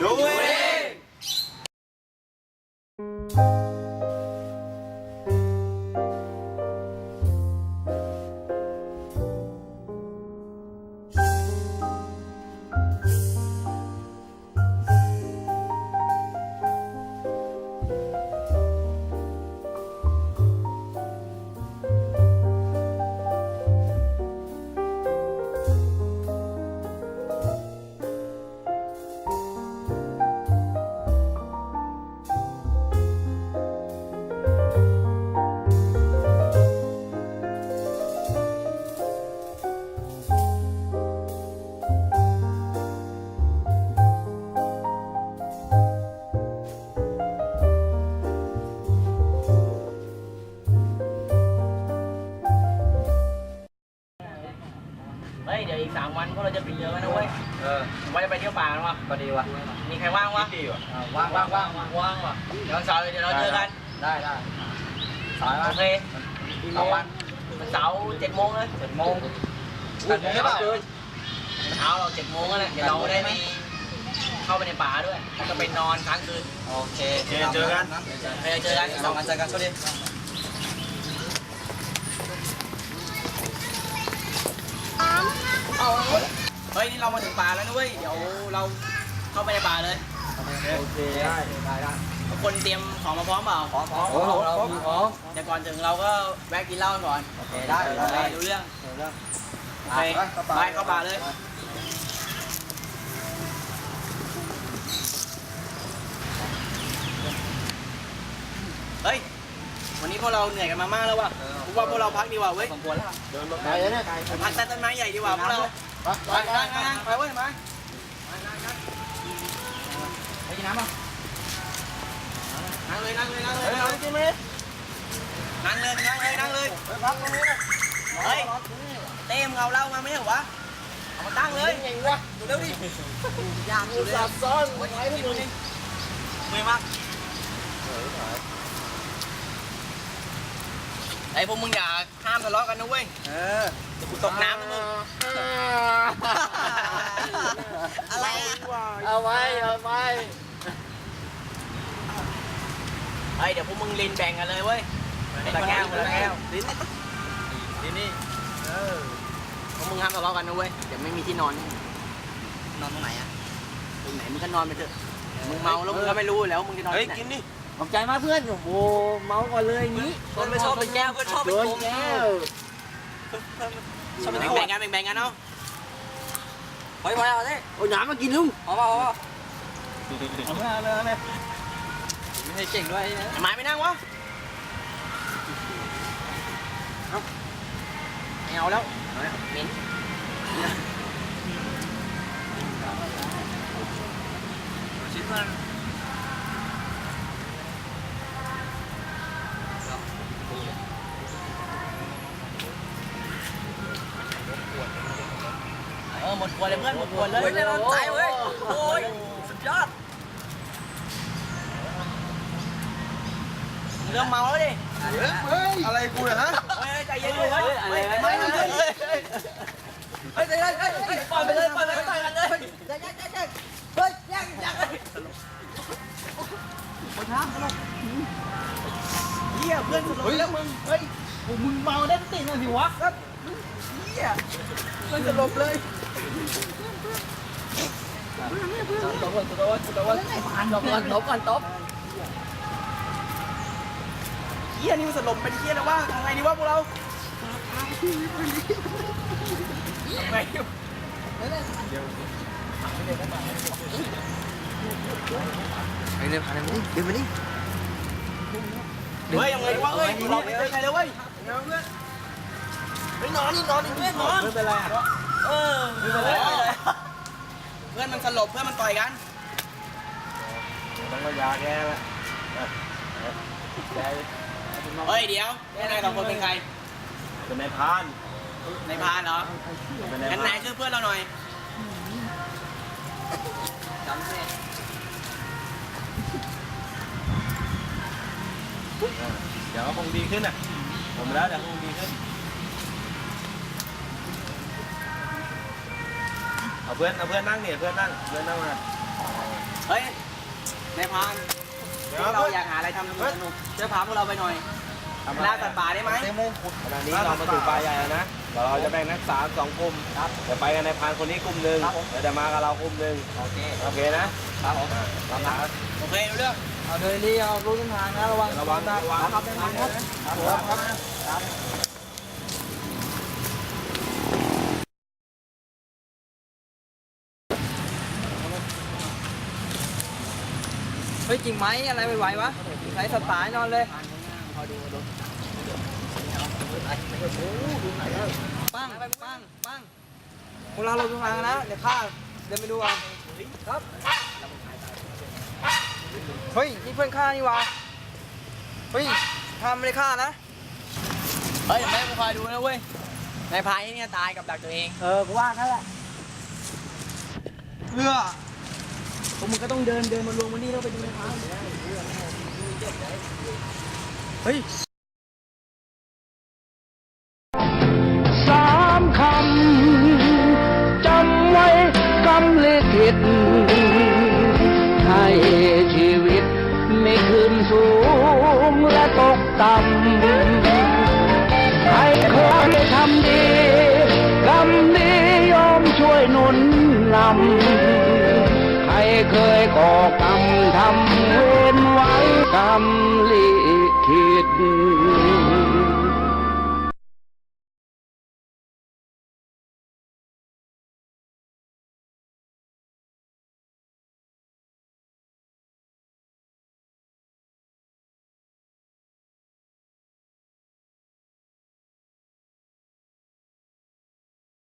ดูเเฮ้ยเดี๋ยวอีกสามวันพวกเราจะปิดเยอะนะเว้ยเออว่าจะไปเที่ยวป่ากันวะก็ดีว่ะมีใครว่างวะดีว่ะอ่าว่างว่างว่างว่างว่างว่ะเดี๋ยววันเสาร์เดี๋ยวเราเจอกันได้ได้สายโอมาเคสองวันวันเสาร์เจ็ดโมงเลยเจ็ดโมงแปดโมงใช่เปล่าเช้าเราเจ็ดโมงแล้วแหละเดี๋ยวเราได้ไปเข้าไปในป่าด้วยแล้วก็ไปนอนค้างคืนโอเคเจอเจอกันไปเจอกันสองวันเจอกันช่วง เฮ้ยนี่เรามาถึงป่าแล้วนะเว้ย เดี๋ยวเราเข้าไปในป่าเลย โอเคได้ได้ได้ทุกคนเตรียมของมาพร้อมเปล่าพร้อมพร้อมพร้อมเรามีพร้อมเดี๋ยวก่อนถึงเราก็แวะกินเหล้ากันก่อนโอเคได้โอเคได้รู้เรื่องเรื่องโอเคไปเข้าป่าเลยเฮ้ยวันนี้พวกเราเหนื่อยกันมามากแล้วว่ะกูว่าพวกเราพักดีกว่าเว้ยสมควรแล้วไปเลยเนี่ยพักใต้ต้นไม้ใหญ่ดีกว่าพวกเรา ไปไปนั่งนั่งไปเว้ยมาไปกินน้ำป่ะนั่งเลยนั่งเลยนั่งเลยนั่งเลยนั่งเลยนั่งเลยนั่งเลย ไปพักตรงนี้เฮ้ยเต้มเอาเหล้ามาไม่เหรอวะเอามาตั้งเลยไงวะเร็วดิอยากดูซับซ้อนวันนี้กินดูดิเมื่อยมากไอ้พวกมึงอย่าห้ามทะเลาะกันนะเว้ย เออเดี๋ยวกูตกน้ำนะมึง อะไรอะ เอาไว้ เอาไว้เฮ้ยเดี๋ยวพวกมึงลินแบ่งกันเลยเว้ยคนละแก้วคนละแก้วลินที่นี่ เออ พวกมึงห้ามทะเลาะกันนะเว้ย เดี๋ยวไม่มีที่นอน นอนตรงไหนอะ ตรงไหนมึงก็นอนไปเถอะ มึงเมาแล้วมึงก็ไม่รู้แล้ววามึงจะนอนเฮ้ย ที่ไหนกินดิ ขอบใจมากเพื่อนโอ้โหเมาก่อนเลยอย่างนี้คนไม่ชอบเป็นแก้วก็ชอบเป็นโดนโกงแก้วชอบเป็นแบ่งกันแบ่งๆกันเนาะไปไปเอาดิโอ้ยน้ำมากินลุงเอาเปล่าเอาเปล่าเอาไม่เอาเลยเอาเลยไม่ให้เก่งด้วยทำไมไม่นั่งวะไม่เอาแล้วเหม็นชิ้นมัน ออหมดขวดเลยเพื่อนหมดขวดเลยเฮ้ยเลยมันใจเว้ยโอ้ยสุดยอดเริ่มเมาแล้วดิเฮ้ยอะไรกูเนี่ยฮะเฮ้ยใจเย็นเลยเฮ้ยอะไรไม่ไม่ไม่ไม่ไม่เฮ้ยเฮ้ยเฮ้ยเฮ้ยเฮ้ยปล่อยไปเลยปล่อยไปต่อยกันเลยเฮ้ยยังยังเฮียเพื่อนสลบเฮ้ยแล้วมึงเฮ้ยโอ้มึงเมาได้ติดนะสิวะ เฮียเพื่อนสลบเลยตบก่อนตบก่อนตบก่อนตบก่อนตบก่อนตบเฮียนี่มันสลบเป็นเฮียแล้วว่าทำไงดีวะพวกเราทำไงดีวะไปเลยพาเลยมึงเดี๋ยวมานี่เฮ้ยยังไงดีวะเฮ้ยเราไม่เจอใครเลยเว้ย ไม่นอนนี่นอนนี่เพื่อนนอนไม่เป็นไรอะเออเพื่อนมันสลบเพื่อนมันต่อยกันต้องมายาแกละแกเฮ้ยเดี๋ยวพวกนายสองคนเป็นใคร เป็นนายพรานในพานเหรอเป็นนายงั้นพรานายช่วยเพื่อนเราหน่อยจำสิเดี๋ยวก็คงดีขึ้นอะผมแล้วเดี๋ยวคงดีขึ้น เอาเพื่อนเอาเพื่อนนั่งเนี่ยเพื่อนนั่งเพื่อนนั่งมาเฮ้ยนายพรานเดี๋ยวเราอยากหาอะไรทำสนุกสนุกช่วยพาพวกเราไปหน่อยล่าสัตว์ป่าได้ไหมขณะนี้เรามาถึงปลาใหญ่แล้วนะเราจะแบ่งนักศึกษาสองกลุ่มจะไปกันในพานคนนี้กลุ่มหนึ่งเดี๋ยวจะมากับเรากลุ่มหนึ่งโอเคโอเคนะครับผมตามนั้นโอเครู้เรื่องเอาเดินดีเอารู้เส้นทางนะระวังระวังนะระวังครับระวังครับครับครับ ฮ้ยจริงไหมอะไรไหวๆวะใช้สตายนอนเลยปังปังปังพวกเราเราดูทางนะเดี๋ยวข้าเดินไปดูก่อนครับเฮ้ยนี่เพื่อนข้านี่วะเฮ้ยข้าไม่ได้ฆ่านะเฮ้ยแม่กูคอยดูนะเว้ยนายพายเนี่ยตายกับดักตัวเองเออกูว่านั่นแหละเรือ พวกมึงก็ต้องเดินเดินมารวมวันนี้แล้วไปดูในทางเฮ้ย ก่อกรรมทำเวรไว้กรรมลิขิต